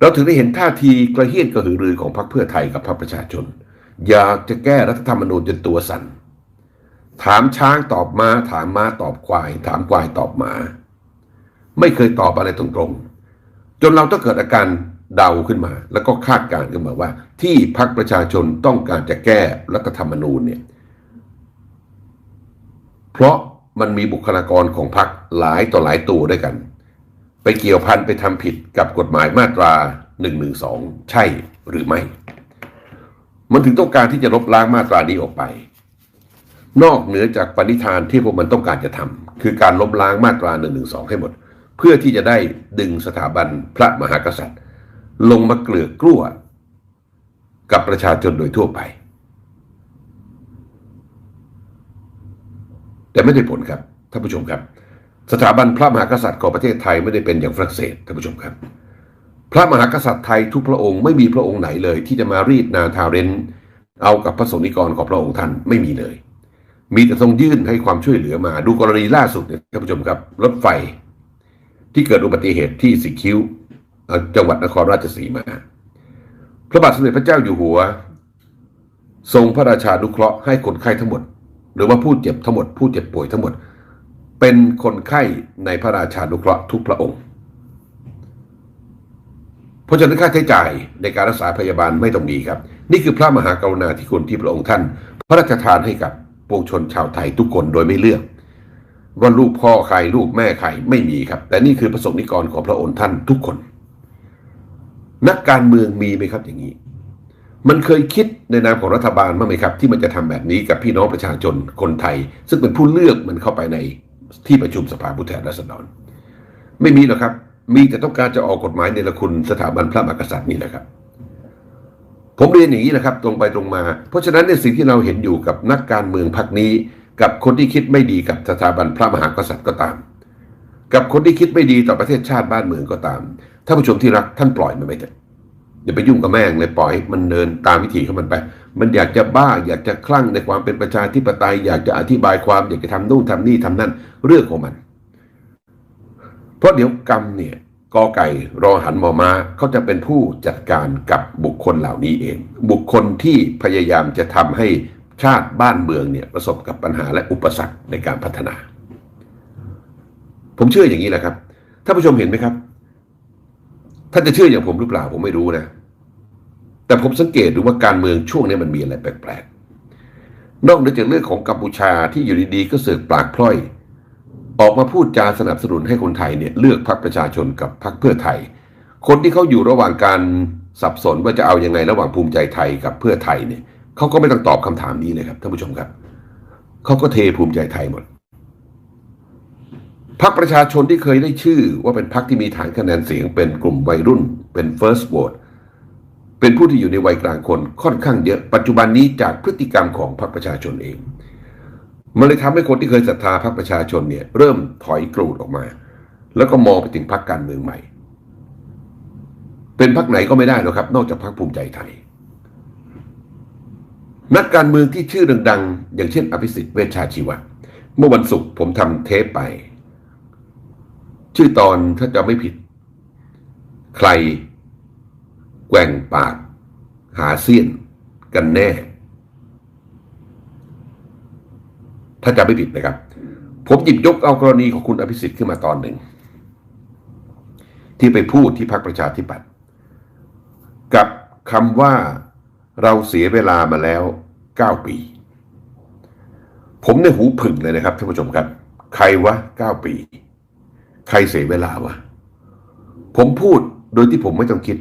เราถึงได้เห็นท่าทีกระเฮี้ยนกระหือรือของพรรคเพื่อไทยกับพรรคประชาชน อยากจะแก้รัฐธรรมนูญจนตัวสั่นถามช้างตอบมา้าถามม้าตอบควาย ถามควายตอบหมา ไม่เคยตอบอะไรตรงๆ จนเราต้องเกิดอาการเดาขึ้นมา แล้วก็คาดการณ์ขึ้นมาว่า ที่พรรคประชาชนต้องการจะแก้รัฐธรรมนูญเนี่ยเพราะมันมีบุคลากรของพรรคหลายต่อหลายตัวด้วยกัน ไปเกี่ยวพันไปทำผิดกับกฎหมายมาตรา1นึใช่หรือไม่ มันถึงต้องการที่จะลบล้างมาตรานี้ออกไป นอกเหนือจากปณิธานที่พวกมันต้องการจะทำคือการล้มล้างมาตรา1นึให้หมด เพื่อที่จะได้ดึงสถาบันพระมหากษัตริย์ ลงมาเกลือกกลั้วกับประชาชนโดยทั่วไป แต่ไม่ได้ผลครับท่านผู้ชมครับ สถาบันพระมหากษัตริย์ของประเทศไทยไม่ได้เป็นอย่างฝรั่งเศสท่านผู้ชมครับ พระมหากษัตริย์ไทยทุกพระองค์ไม่มีพระองค์ไหนเลย ที่จะมารีดนาทาเรนเอากับพระสงฆ์นิกรของพระองค์ท่านไม่มีเลย มีแต่ทรงยื่นให้ความช่วยเหลือมาดูกรณีล่าสุดเนี่ยท่านผู้ชมครับ รถไฟที่เกิดอุบัติเหตุที่สิคิ้วจังหวัดนครราชสีมา พระบาทสมเด็จพระเจ้าอยู่หัว ทรงพระราชานุเคราะห์ให้คนไข้ทั้งหมด หรือว่าผู้เจ็บทั้งหมด ผู้เจ็บป่วยทั้งหมด เป็นคนไข้ในพระราชานุเคราะห์ทุกพระองค์ เพราะฉะนั้นค่าใช้จ่ายในการรักษาพยาบาลไม่ต้องมีครับ นี่คือพระมหากรุณาธิคุณที่พระองค์ท่าน พระราชทานให้กับปวงชนชาวไทยทุกคนโดยไม่เลือกว่าลูกพ่อใครลูกแม่ใครไม่มีครับ แต่นี่คือประสงค์นิกรของพระองค์ท่านทุกคน นักการเมืองมีไหมครับอย่างนี้ มันเคยคิดในนามของรัฐบาลบ้างไหมครับ ที่มันจะทำแบบนี้กับพี่น้องประชาชนคนไทย ซึ่งเป็นผู้เลือกมันเข้าไปใน ที่ประชุมสภาผู้แทนราษฎร ไม่มีหรอกครับ มีแต่ต้องการจะออกกฎหมายในละคุณสถาบันพระมหากษัตริย์นี่แหละครับ ผมเรียนอย่างนี้นะครับ ตรงไปตรงมา เพราะฉะนั้นในสิ่งที่เราเห็นอยู่กับนักการเมืองพรรคนี้ กับคนที่คิดไม่ดีกับสถาบันพระมหากษัตริย์ก็ตาม กับคนที่คิดไม่ดีต่อประเทศชาติบ้านเมืองก็ตามท่านผู้ชมที่รักท่านปล่อยมันไปเถอะ อย่าไปยุ่งกับแม่งเลยปล่อยมันเดินตามวิถีของมันไป มันอยากจะบ้าอยากจะคลั่งในความเป็นประชาธิปไตย อยากจะอธิบายความ อยากจะทำนู่นทำนี่ทำนั่นเรื่องของมัน เพราะเดี๋ยวกรรมเนี่ยกอไก่รอหันมอมาเขาจะเป็นผู้จัดการกับบุคคลเหล่านี้เอง บุคคลที่พยายามจะทำให้ชาติบ้านเมืองเนี่ยประสบกับปัญหาและอุปสรรคในการพัฒนา ผมเชื่ออย่างนี้แหละครับท่านผู้ชมเห็นไหมครับ ท่านจะเชื่ออย่างผมหรือเปล่าผมไม่รู้นะ แต่ผมสังเกตดูว่าการเมืองช่วงนี้มันมีอะไรแปลกๆ นอกจากเรื่องของกัมพูชาที่อยู่ดีๆก็เสือกปากพล่อย ออกมาพูดจาสนับสนุนให้คนไทยเนี่ยเลือกพรรคประชาชนกับพรรคเพื่อไทย คนที่เขาอยู่ระหว่างการสับสนว่าจะเอาอยัางไงระหว่างภูมิใจไทยกับเพื่อไทยเนี่ยเขาก็ไม่ต้องตอบคำถามนี้เลยครับท่านผู้ชมครับเขาก็เทภูมิใจไทยหมด พรรคประชาชนที่เคยได้ชื่อว่าเป็นพรรคที่มีฐานคะแนนเสียงเป็นกลุ่มวัยรุ่น เป็น first vote เป็นผู้ที่อยู่ในวัยกลางคนค่อนข้างเยอะ ปัจจุบันนี้จากพฤติกรรมของพรรคประชาชนเอง มันเลยทำให้คนที่เคยศรัทธาพรรคประชาชนเนี่ยเริ่มถอยกรูดออกมา แล้วก็มองไปถึงพรรคการเมืองใหม่ เป็นพรรคไหนก็ไม่ได้หรอกครับ นอกจากพรรคภูมิใจไทย นักการเมืองที่ชื่อดังๆ อย่างเช่น อภิสิทธิ์เวชชาชีวะ เมื่อวันศุกร์ผมทำเทปไป ชื่อตอนถ้าจะไม่ผิด ใคร แกว่งปาก หาเสี้ยนกันแน่ ถ้าจะไม่ผิดนะครับ ผมหยิบยกเอากรณีของคุณอภิสิทธิ์ขึ้นมาตอนหนึ่ง ที่ไปพูดที่พรรคประชาธิปัตย์กับคำว่าเราเสียเวลามาแล้วเก้าปี ผมในหูผึ่งเลยนะครับท่านผู้ชมครับ ใครวะเก้าปี ใครเสียเวลาวะผมพูดโดยที่ผมไม่ต้องคิด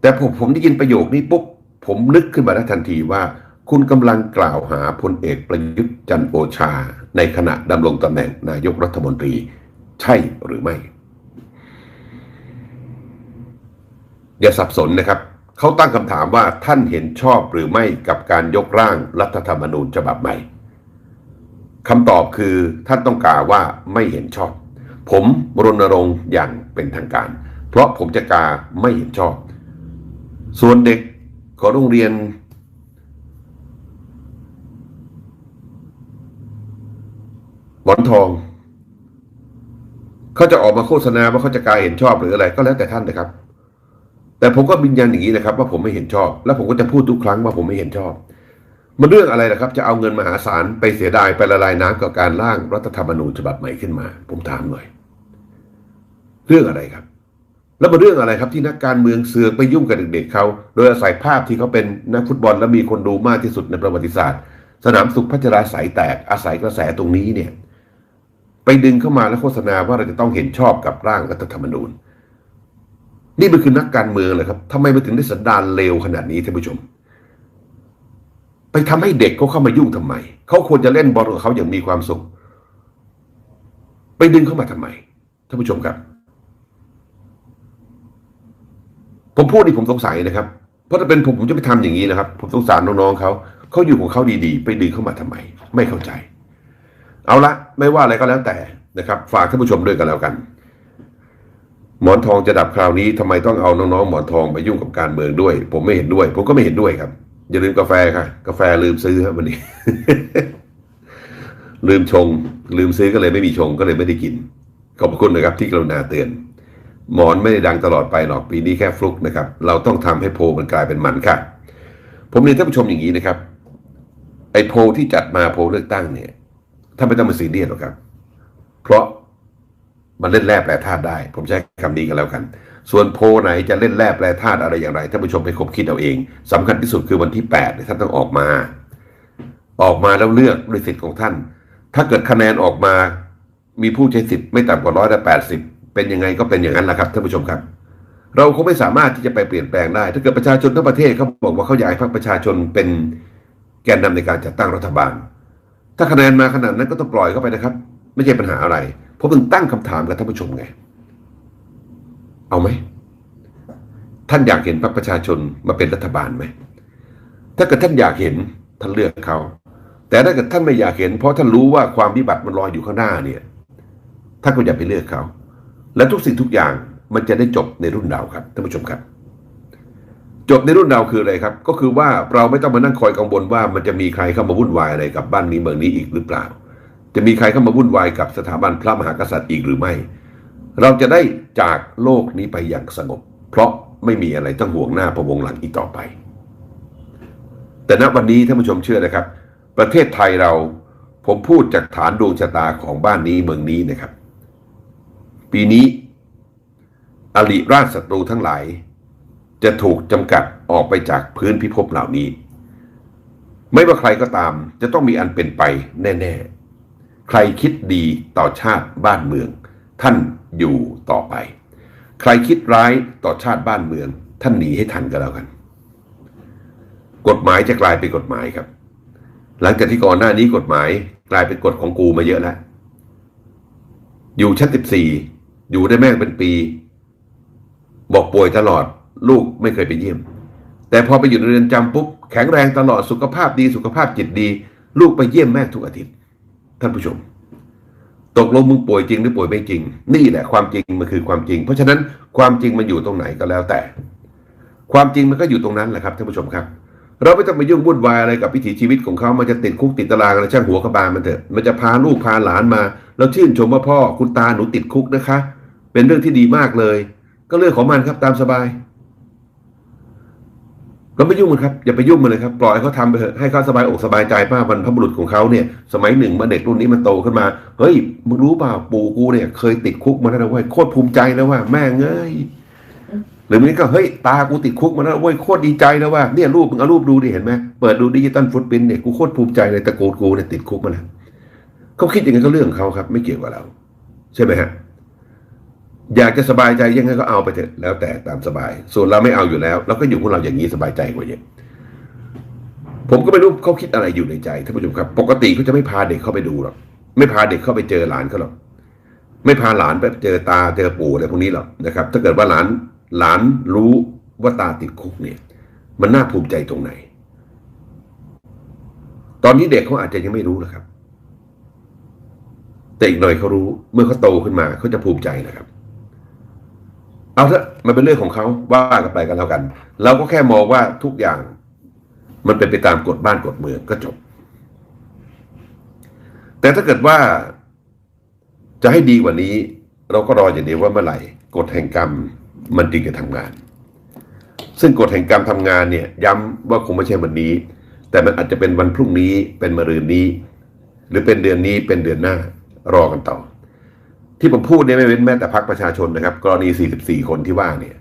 แต่ผมผมได้ยินประโยคนี้ปุ๊บผมนึกขึ้นมาได้ทันทีว่า คุณกำลังกล่าวหาพลเอกประยุทธ์จันโอชา ในขณะดำรงตำแหน่งนายกรัฐมนตรี ใช่หรือไม่ อย่าสับสนนะครับ เขาตั้งคำถามว่าท่านเห็นชอบหรือไม่กับการยกร่างรัฐธรรมนูญฉบับใหม่คำตอบคือท่านต้องกล่าวว่าไม่เห็นชอบ ผมรณรงค์อย่างเป็นทางการ เพราะผมจะกาไม่เห็นชอบ ส่วนเด็กของโรงเรียนหมอนทอง เขาจะออกมาโฆษณาว่าเขาจะกาเห็นชอบหรืออะไรก็แล้วแต่ท่านนะครับ แต่ผมก็บินยันอย่างนี้นะครับ ว่าผมไม่เห็นชอบ แล้วผมก็จะพูดทุกครั้งว่าผมไม่เห็นชอบ มันเรื่องอะไรล่ะครับ จะเอาเงินมหาศาลไปเสียดายไปละลายน้ำกับการร่างรัฐธรรมนูญฉบับใหม่ขึ้นมา ผมถามหน่อย เรื่องอะไรครับ แล้วมันเรื่องอะไรครับที่นักการเมืองเสือกไปยุ่งกับเด็กๆเขาโดยอาศัยภาพที่เขาเป็นนักฟุตบอลและมีคนดูมากที่สุดในประวัติศาสตร์ สนามสุขพัชราสายแตกอาศัยกระแสตรงนี้เนี่ย ไปดึงเข้ามาแล้วโฆษณาว่าเราจะต้องเห็นชอบกับร่างรัฐธรรมนูญ นี่มันคือนักการเมืองเลยครับทำไมมันถึงได้สันดานเลวขนาดนี้ท่านผู้ชม ไปทำให้เด็กเขาเข้ามายุ่งทำไม เขาควรจะเล่นบอลของเขาอย่างมีความสุข ไปดึงเข้ามาทำไม ท่านผู้ชมครับ ผมพูดนี่ผมสงสัยนะครับ เพราะถ้าเป็นผมผมจะไปทำอย่างนี้นะครับ ผมสงสารน้องๆเขา เขาอยู่ของเขาดีๆ ไปดึงเข้ามาทำไม ไม่เข้าใจ เอาละไม่ว่าอะไรก็แล้วแต่นะครับ ฝากท่านผู้ชมด้วยกันแล้วกัน หมอนทองจะดับคราวนี้ทำไมต้องเอาน้องๆหมอนทองไปยุ่งกับการเมืองด้วย ผมไม่เห็นด้วย ผมก็ไม่เห็นด้วยครับ อย่าลืมกาแฟค่ะ กาแฟลืมซื้อครับวันนี้ ลืมชง ลืมซื้อก็เลยไม่มีชงก็เลยไม่ได้กิน ขอบคุณนะครับที่กรุณาเตือน หมอนไม่ได้ดังตลอดไปหรอกปีนี้แค่ฟลุกนะครับ เราต้องทำให้โพลมันกลายเป็นมันค่ะ ผมเรียนท่านผู้ชมอย่างนี้นะครับ ไอโพลที่จัดมาโพลเลือกตั้งเนี่ยท่านไม่ต้องมาซีเรียสหรอกครับ เพราะมันเล่นแร่แปรธาตุได้ ผมใช้คำนี้กันแล้วกัน ส่วนโพไหนจะเล่นแร่แปรธาตุอะไรอย่างไรท่านผู้ชมไปคบคิดเอาเองสำคัญที่สุดคือวันที่8ท่านต้องออกมา ออกมาแล้วเลือกด้วยสิทธิ์ของท่าน ถ้าเกิดคะแนนออกมา มีผู้ใช้สิทธิ์ไม่ต่ำกว่าร้อยละแปดสิบเป็นยังไงก็เป็นอย่างนั้นแหละครับท่านผู้ชมครับ เราคงไม่สามารถที่จะไปเปลี่ยนแปลงได้ ถ้าเกิดประชาชนทั้งประเทศเขาบอกว่าเขาอยากให้พรรคประชาชนเป็นแกนนำในการจัดตั้งรัฐบาล ถ้าคะแนนมาขนาดนั้นก็ต้องปล่อยเข้าไปนะครับ ไม่ใช่ปัญหาอะไรผมถึงตั้งคำถามกับท่านผู้ชมไง เอาไหม ท่านอยากเห็นพรรคประชาชนมาเป็นรัฐบาลไหม ถ้าเกิดท่านอยากเห็นท่านเลือกเขา แต่ถ้าเกิดท่านไม่อยากเห็น เพราะท่านรู้ว่าความวิบัติมันรออยู่ข้างหน้าเนี่ยท่านก็อย่าไปเลือกเขา และทุกสิ่งทุกอย่างมันจะได้จบในรุ่นเราครับท่านผู้ชมครับ จบในรุ่นเราคืออะไรครับ ก็คือว่าเราไม่ต้องมานั่งคอยกังวลว่ามันจะมีใครเข้ามาวุ่นวายอะไรกับบ้านนี้เมืองนี้อีกหรือเปล่า จะมีใครเข้ามาวุ่นวายกับสถาบันพระมหากษัตริย์อีกหรือไม่ เราจะได้จากโลกนี้ไปอย่างสงบ เพราะไม่มีอะไรต้องห่วงหน้าประวงหลังอีกต่อไป แต่ณวันนี้ท่านผู้ชมเชื่อนะครับ ประเทศไทยเราผมพูดจากฐานดวงชะตาของบ้านนี้เมืองนี้นะครับ ปีนี้อริราชศัตรูทั้งหลาย จะถูกจำกัดออกไปจากพื้นพิภพเหล่านี้ ไม่ว่าใครก็ตามจะต้องมีอันเป็นไปแน่ ๆ ใครคิดดีต่อชาติบ้านเมือง ท่าน อยู่ต่อไป ใครคิดร้ายต่อชาติบ้านเมือง ท่านหนีให้ทันก็แล้วกัน กฎหมายจะกลายเป็นกฎหมายครับ หลังจากที่ก่อนหน้านี้กฎหมายกลายเป็นกฎของกูมาเยอะแล้ว อยู่ชั้นสิบสี่อยู่ได้แม่งเป็นปี บอกป่วยตลอด ลูกไม่เคยไปเยี่ยม แต่พอไปอยู่ในเรือนจำปุ๊บแข็งแรงตลอดสุขภาพดีสุขภาพจิตดี ลูกไปเยี่ยมแม่ทุกอาทิตย์ ท่านผู้ชม ตกลงมึงป่วยจริงหรือป่วยไม่จริง นี่แหละความจริงมันคือความจริง เพราะฉะนั้นความจริงมันอยู่ตรงไหนก็แล้วแต่ ความจริงมันก็อยู่ตรงนั้นแหละครับท่านผู้ชมครับ เราไม่ต้องไปยุ่งวุ่นวายอะไรกับวิถีชีวิตของเขามันจะติดคุกติดตารางอะไรช่างหัวกระบาลมันเถอะมันจะพาลูกพาหลานมาเราชื่นชมว่าพ่อคุณตาหนูติดคุกนะคะ เป็นเรื่องที่ดีมากเลย ก็เรื่องของมันครับตามสบาย เราไม่ยุ่งมันครับอย่าไปยุ่งมันเลยครับปล่อยเขาทำไปเถอะให้เขาสบายอกสบายใจป้าบรรพบุรุษของเขาเนี่ย สมัยหนึ่งเมื่อเด็กรุ่นนี้มันโตขึ้นมาเฮ้ยมึงรู้เปล่าปู่กูเนี่ย เคยติดคุกมาแล้วนะเว้ยโคตรภูมิใจแล้วว่าแม่เอ้ยหรือมันก็เฮ้ยตากูติดคุกมาแล้วเว้ยโคตรดีใจแล้วว่าเนี่ยรูปมึงเอารูปดูดิเห็นไหมเปิดดูดิจิตอลฟุตพิ้นเนี่ยกูโคตรภูมิใจเลยตระกูลกูเนี่ยติดคุกมาแล้วเขาคิดอย่างนั้นก็เรื่องของเขาครับ ไม่เกี่ยวกับเรา ใช่ไหมฮะ อยากจะสบายใจยังไงก็เอาไปเถอะแล้วแต่ตามสบาย ส่วนเราไม่เอาอยู่แล้วเราก็อยู่ของเราอย่างนี้สบายใจกว่าเยอะผมก็ไม่รู้เขาคิดอะไรอยู่ในใจท่านผู้ชมครับ ปกติเขาจะไม่พาเด็กเข้าไปดูหรอกไม่พาเด็กเข้าไปเจอหลานเขาหรอกไม่พาหลานไปเจอตาเจอปู่อะไรพวกนี้หรอกนะครับ ถ้าเกิดว่าหลานหลานรู้ว่าตาติดคุกเนี่ย มันน่าภูมิใจตรงไหน ตอนนี้เด็กเขาอาจจะยังไม่รู้นะครับ แต่อีกหน่อยเขารู้ เมื่อเขาโตขึ้นมาเขาจะภูมิใจนะครับ เอาเถอะมันเป็นเรื่องของเขาว่ากันไปกันแล้วกัน เราก็แค่มองว่าทุกอย่าง มันเป็นไปตามกฎบ้านกฎเมืองก็จบ แต่ถ้าเกิดว่าจะให้ดีกว่านี้ เราก็รออย่างเดียวว่าเมื่อไหร่กฎแห่งกรรมมันจึงจะทำงาน ซึ่งกฎแห่งกรรมทำงานเนี่ย ย้ำว่าคงไม่ใช่วันนี้ แต่มันอาจจะเป็นวันพรุ่งนี้เป็นมะรืนนี้ หรือเป็นเดือนนี้เป็นเดือนหน้ารอกันต่อ ที่ผมพูดเนี่ยไม่เว้นแม้แต่พรรคประชาชนนะครับ กรณี 44 คนที่ว่าเนี่ย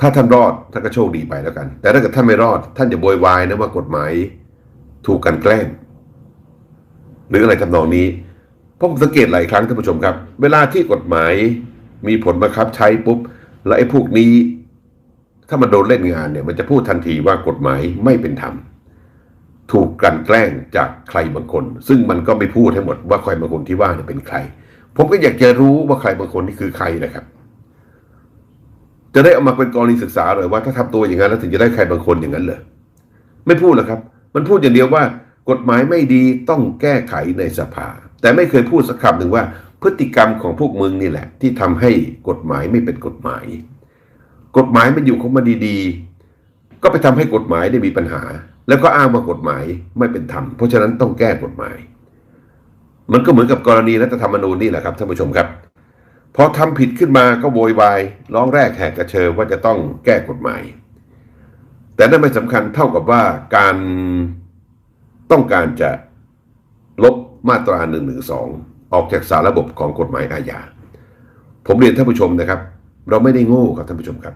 ถ้าท่านรอดท่านก็โชคดีไปแล้วกัน แต่ถ้าเกิดท่านไม่รอด ท่านจะโวยวายนะว่ากฎหมายถูกกันแกล้งหรืออะไรทำนองนี้เพราะผมสังเกตหลายครั้งท่านผู้ชมครับ เวลาที่กฎหมายมีผลบังคับใช้ปุ๊บ แล้วไอ้พวกนี้ ถ้ามันโดนเล่นงานเนี่ย มันจะพูดทันทีว่ากฎหมายไม่เป็นธรรม ถูกกลันแกล้งจากใครบางคน ซึ่งมันก็ไม่พูดให้หมดว่าใครบางคนที่ว่าเนี่ยเป็นใคร ผมก็อยากจะรู้ว่าใครบางคนนี่คือใครนะครับ จะได้เอามาเป็นกรณีศึกษาเลยว่าถ้าทำตัวอย่างนั้นแล้วถึงจะได้ใครบางคนอย่างนั้นเลยไม่พูดหรอกครับ มันพูดอย่างเดียวว่ากฎหมายไม่ดีต้องแก้ไขในสภา แต่ไม่เคยพูดสักคำหนึ่งว่า พฤติกรรมของพวกมึงนี่แหละ ที่ทำให้กฎหมายไม่เป็นกฎหมาย กฎหมายมันอยู่ของมันดีๆก็ไปทำให้กฎหมายได้มีปัญหา แล้วก็อ้างว่ากฎหมายไม่เป็นธรรม เพราะฉะนั้นต้องแก้กฎหมาย มันก็เหมือนกับกรณีรัฐธรรมนูญนี่แหละครับท่านผู้ชมครับ พอทำผิดขึ้นมาก็โวยวายร้องแรกแหกกระเชอว่าจะต้องแก้กฎหมาย แต่นั่นไม่สำคัญเท่ากับว่าการต้องการจะลบมาตรา1นึออกจากสารระบบของกฎหมายอาญาผมเรียนท่านผู้ชมนะครับ เราไม่ได้โง่ครับท่านผู้ชมครับ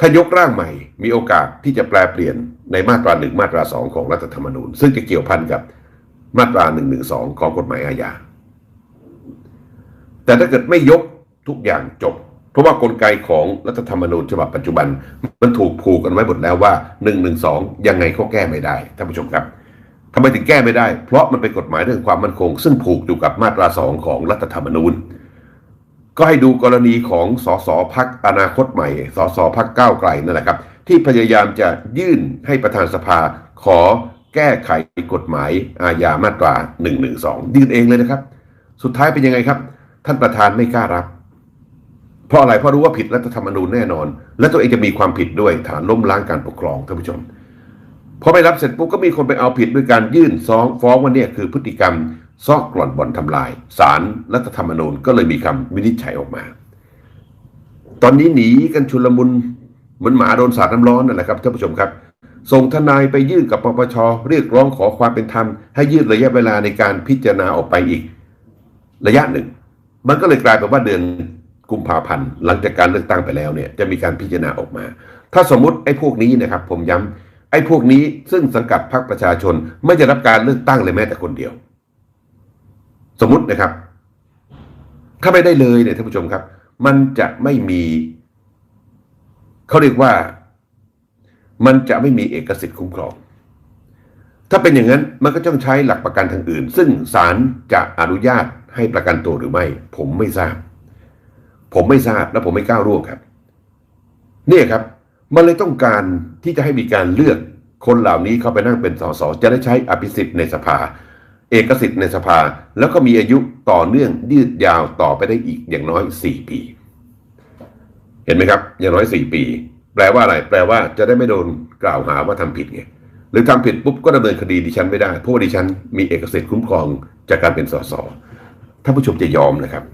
ถ้ายกร่างใหม่มีโอกาสที่จะแปลเปลี่ยนในมาตราหนึ่งมาตราสองของรัฐธรรมนูญ ซึ่งจะเกี่ยวพันกับมาตรา1นึของกฎหมายอาญา แต่ถ้าเกิดไม่ยกทุกอย่างจบ เพราะว่ากลไกของรัฐธรรมนูญฉบับปัจจุบัน มันถูกผูกกันไว้หมดแล้วว่า1นึยังไงก็แก้ไม่ได้ท่านผู้ชมครับทำไมถึงแก้ไม่ได้ เพราะมันเป็นกฎหมายเรื่องความมั่นคง ซึ่งผูกอยู่กับมาตราสองของรัฐธรรมนูญ ก็ให้ดูกรณีของสสพักอนาคตใหม่ สสพักก้าวไกลนั่นแหละครับ ที่พยายามจะยื่นให้ประธานสภาขอแก้ไขกฎหมายอาญามาตรา1นึยื่นเองเลยนะครับ สุดท้ายเป็นยังไงครับ ท่านประธานไม่กล้ารับ เพราะอะไรเพราะรู้ว่าผิดรัฐธรรมนูญแน่นอน และตัวเองจะมีความผิดด้วยฐานล้มล้างการปกครองท่านผู้ชมพอไม่รับเสร็จปุ๊บก็มีคนไปเอาผิดด้วยการยื่นฟ้องฟ้องว่าเนี่ยคือพฤติกรรม ซอกกล่อนบ่อนทำลายศาลรัฐธรรมนูญก็เลยมีคำวินิจฉัยออกมา ตอนนี้หนีกันชุลมุนเหมือนหมาโดนสาดน้ำร้อนนั่นแหละครับท่านผู้ชมครับ ส่งทนายไปยื่นกับปปชเรียกร้องขอความเป็นธรรม ให้ยืดระยะเวลาในการพิจารณาออกไปอีก ระยะหนึ่ง มันก็เลยกลายเป็นว่าเดือนกุมภาพันธ์หลังจากการเลือกตั้งไปแล้วเนี่ยจะมีการพิจารณาออกมา ถ้าสมมติไอ้พวกนี้นะครับ ผมย้ำไอ้พวกนี้ซึ่งสังกัดพรรคประชาชนไม่จะรับการเลือกตั้งเลยแม้แต่คนเดียว สมมตินะครับ ถ้าไม่ได้เลยเนี่ยท่านผู้ชมครับ มันจะไม่มีเขาเรียกว่า มันจะไม่มีเอกสิทธิ์คุ้มครอง ถ้าเป็นอย่างนั้นมันก็ต้องใช้หลักประกันทางอื่น ซึ่งศาลจะอนุญาตให้ประกันตัวหรือไม่ ผมไม่ทราบ ผมไม่ทราบและผมไม่กล้าร่วมครับเนี่ยครับ มันเลยต้องการที่จะให้มีการเลือกคนเหล่านี้เข้าไปนั่งเป็นสสจะได้ใช้อภิสิทธิ์ในสภา เอกสิทธิ์ในสภา แล้วก็มีอายุต่อเนื่องยืดยาวต่อไปได้อีกอย่างน้อยสี่ปี เห็นไหมครับ อย่างน้อยสี่ปี แปลว่าอะไร แปลว่าจะได้ไม่โดนกล่าวหาว่าทำผิดไงหรือทำผิดปุ๊บก็ดำเนินคดีดิฉันไม่ได้เพราะว่าดิฉันมีเอกสิทธิ์คุ้มครองจากการเป็นสสท่านผู้ชมจะยอมนะครับ